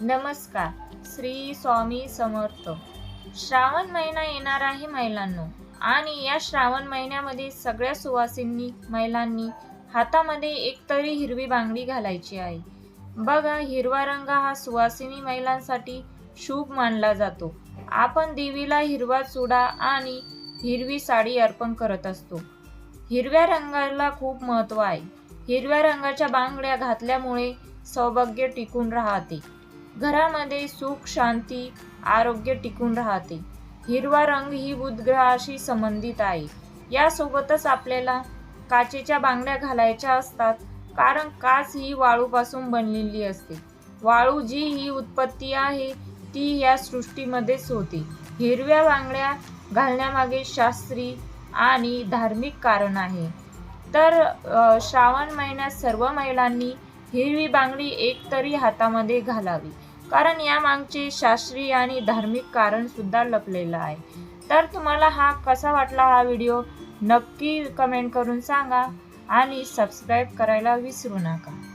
नमस्कार. श्री स्वामी समर्थ. श्रावण महिना येणार आहे महिलांनो. आणि या श्रावण महिन्यामध्ये सगळ्या सुवासिनी महिलांनी हातामध्ये एकतरी हिरवी बांगडी घालायची आहे. बघा हिरवा रंग हा सुवासिनी महिलांसाठी शुभ मानला जातो. आपण देवीला हिरवा चुडा आणि हिरवी साडी अर्पण करत असतो. हिरव्या रंगाला खूप महत्त्व आहे. हिरव्या रंगाच्या बांगड्या घातल्यामुळे सौभाग्य टिकून राहते. घरामध्ये सुख शांती आरोग्य टिकून राहते. हिरवा रंग ही बुधग्रहाशी संबंधित आहे. यासोबतच आपल्याला काचेच्या बांगड्या घालायच्या असतात कारण काच ही वाळूपासून बनलेली असते. वाळू जी ही उत्पत्ती आहे ती या सृष्टीमध्येच होते. हिरव्या बांगड्या घालण्यामागे शास्त्री आणि धार्मिक कारण आहे. तर श्रावण महिन्यात सर्व महिलांनी हिरवी बांगडी एक तरी हातामध्ये घालावी. कारण यामागचे शास्त्रीय आणि धार्मिक कारण सुद्धा लपलेलं आहे. तर तुम्हाला हा कसा वाटला हा व्हिडिओ? नक्की कमेंट करून सांगा आणि सबस्क्राईब करायला विसरू नका.